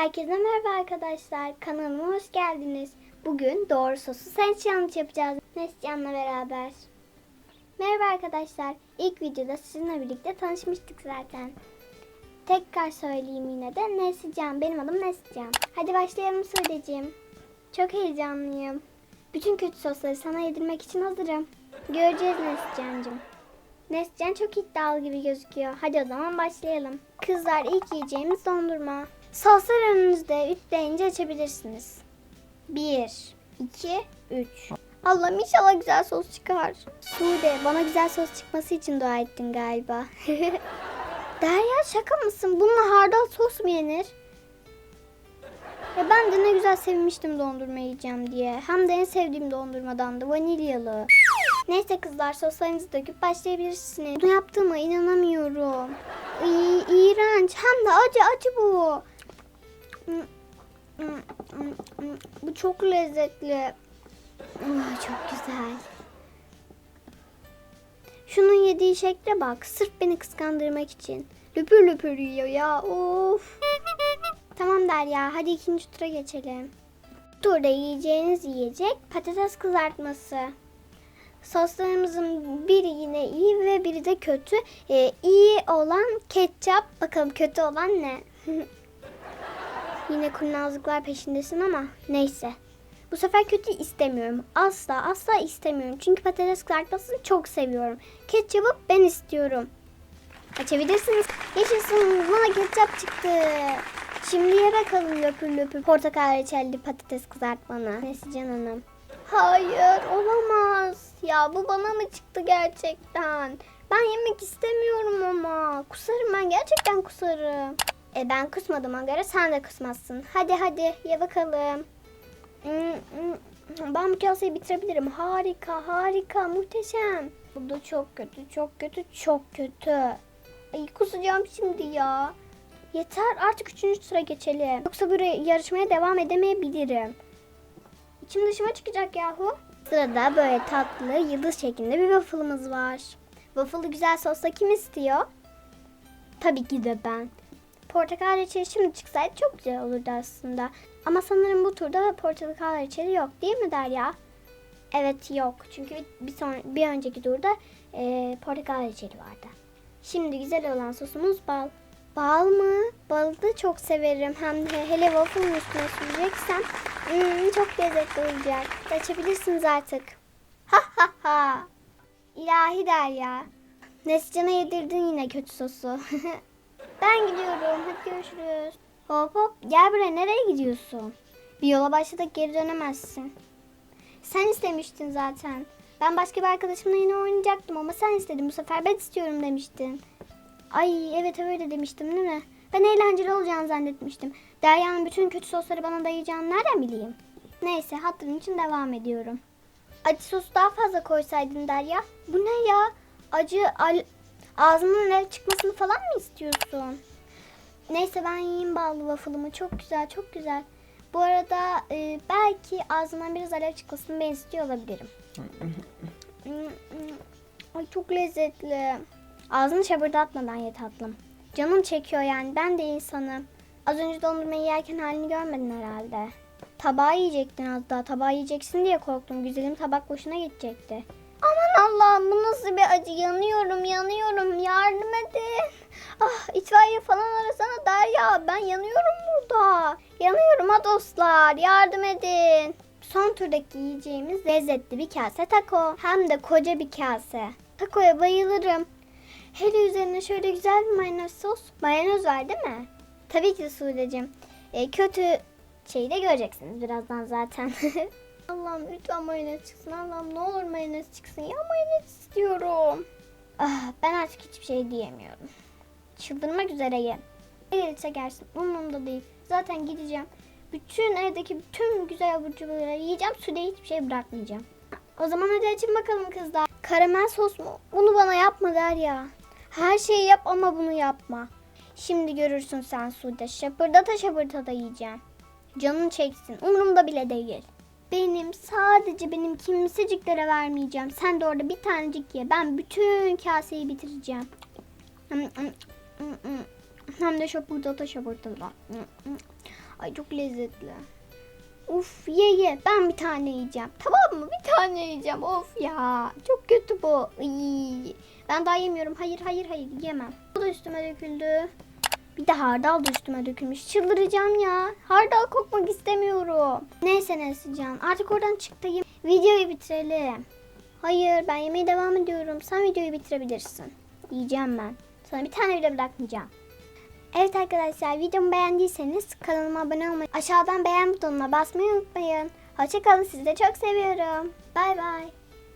Herkese merhaba arkadaşlar. Kanalıma hoş geldiniz. Bugün doğru sosu sen challenge yapacağız. Neslihan'la beraber. Merhaba arkadaşlar. İlk videoda sizinle birlikte tanışmıştık zaten. Tekrar söyleyeyim yine de Neslihan. Benim adım Neslihan. Hadi başlayalım Sude'ciğim. Çok heyecanlıyım. Bütün kötü sosları sana yedirmek için hazırım. Göreceğiz Neslihan'cığım. Neslihan çok iddialı gibi gözüküyor. Hadi o zaman başlayalım. Kızlar ilk yiyeceğimiz dondurma. Soslar önünüzde 3 deyince açabilirsiniz. 1, 2, 3. Allah'ım inşallah güzel sos çıkar. Sude bana güzel sos çıkması için dua ettin galiba. Derya şaka mısın? Bununla hardal sos mu yenir? Ya ben de ne güzel sevmiştim dondurma yiyeceğim diye. Hem de en sevdiğim dondurmadan da vanilyalı. Neyse kızlar soslarınızı döküp başlayabilirsiniz. Bunu yaptığıma inanamıyorum. İyi, iğrenç. Hem de acı acı bu. Bu çok lezzetli. Ah, Çok güzel. Şunun yediği şekle bak. Sırf beni kıskandırmak için. Löpür löpür yiyor ya. Of. Tamam Derya. Hadi ikinci tura geçelim. Turda yiyeceğiniz yiyecek patates kızartması. Soslarımızın biri yine iyi ve biri de kötü. Ee, iyi olan ketçap. Bakalım kötü olan ne? yine kurnazlıklar peşindesin ama neyse. Bu sefer kötü istemiyorum. Asla asla istemiyorum. Çünkü patates kızartmasını çok seviyorum. Ketçapı ben istiyorum. Açabilirsiniz. Yaşasın bana ketçap çıktı. Şimdi ye bakalım löpür löpür portakal reçelli patates kızartmanı. Neslican Hanım. Hayır olamaz. Ya bu bana mı çıktı gerçekten? Ben yemek istemiyorum ama. Kusarım ben gerçekten kusarım. E ben kusmadığıma göre sen de kusmazsın. Hadi hadi ye bakalım. Hmm, hmm. Ben bu kaseyi bitirebilirim. Harika harika muhteşem. Bu da çok kötü çok kötü çok kötü. Ay kusacağım şimdi ya. Yeter artık üçüncü sıra geçelim. Yoksa böyle yarışmaya devam edemeyebilirim. İçim dışıma çıkacak yahu. Sırada böyle tatlı yıldız şeklinde bir waffle'ımız var. Waffle'ı güzel sosla kim istiyor? Tabii ki de ben. Portakal reçeli şimdi çıksaydı çok güzel olurdu aslında. Ama sanırım bu turda portakal reçeli yok değil mi Derya? Evet yok. Çünkü bir, son, bir önceki turda e, portakal reçeli vardı. Şimdi güzel olan sosumuz bal. Bal mı? Balı da çok severim. Hem de hele waffle'ın üstüne süreceksem hmm, çok lezzetli olacak. Açabilirsiniz artık. Ha ha ha. İlahi Derya. Neslican'a yedirdin yine kötü sosu. ben gidiyorum. Hadi görüşürüz. Hop hop. Gel buraya. Nereye gidiyorsun? Bir yola başladık geri dönemezsin. Sen istemiştin zaten. Ben başka bir arkadaşımla yine oynayacaktım ama sen istedin. Bu sefer ben istiyorum demiştin. Ay evet öyle demiştim değil mi? Ben eğlenceli olacağını zannetmiştim. Derya'nın bütün kötü sosları bana dayayacağını nereden bileyim? Neyse hatırım için devam ediyorum. Acı sos daha fazla koysaydın Derya. Bu ne ya? Acı al ağzımın alev çıkmasını falan mı istiyorsun? Neyse ben yiyeyim ballı waffle'ımı. Çok güzel çok güzel. Bu arada e, belki ağzımdan biraz alev çıkmasını ben istiyor olabilirim. Ay çok lezzetli. Ağzını şabırdatmadan ye tatlım. Canım çekiyor yani ben de insanım. Az önce dondurmayı yerken halini görmedin herhalde. Tabağı yiyecektin az daha. Tabağı yiyeceksin diye korktum. Güzelim tabak boşuna gidecekti. Allah'ım bu nasıl bir acı. Yanıyorum yanıyorum. Yardım edin. Ah itfaiye falan arasana Derya. Ben yanıyorum burada. Yanıyorum ha dostlar. Yardım edin. Son turdaki yiyeceğimiz lezzetli bir kase taco. Hem de koca bir kase. Taco'ya bayılırım. Hele üzerine şöyle güzel bir mayonez sos. Mayonez var değil mi? Tabii ki de Sude'cim. E, kötü şeyi de göreceksiniz birazdan zaten. Allah'ım lütfen mayonez çıksın. Allah'ım ne olur mayonez çıksın. Ya mayonez istiyorum. Ah, ben artık hiçbir şey diyemiyorum. Çıldırmak üzereyim. Evet çekersin. Umurumda değil. Zaten gideceğim. Bütün evdeki bütün güzel abur yiyeceğim. Suda hiçbir şey bırakmayacağım. O zaman hadi açın bakalım kızlar. Karamel sos mu? Bunu bana yapma der ya. Her şeyi yap ama bunu yapma. Şimdi görürsün sen Sude. Şapırdata şapırdata yiyeceğim. Canın çeksin. Umurumda bile değil. Benim sadece benim kimseciklere vermeyeceğim. Sen de orada bir tanecik ye. Ben bütün kaseyi bitireceğim. Hem de şapırdata şapırdata. Ay çok lezzetli. Uf ye ye ben bir tane yiyeceğim. Tamam mı? Bir tane yiyeceğim. Of ya. Çok kötü bu. Iy. Ben daha yemiyorum. Hayır hayır hayır yemem. Bu da üstüme döküldü. Bir de hardal da üstüme dökülmüş. Çıldıracağım ya. Hardal kokmak istemiyorum. Neyse Neslican artık oradan çık da ye- Videoyu bitirelim. Hayır ben yemeğe devam ediyorum. Sen videoyu bitirebilirsin. Yiyeceğim ben. Sana bir tane bile bırakmayacağım. Evet arkadaşlar videomu beğendiyseniz kanalıma abone olmayı, aşağıdan beğen butonuna basmayı unutmayın. Hoşçakalın sizi de çok seviyorum. Bay bay.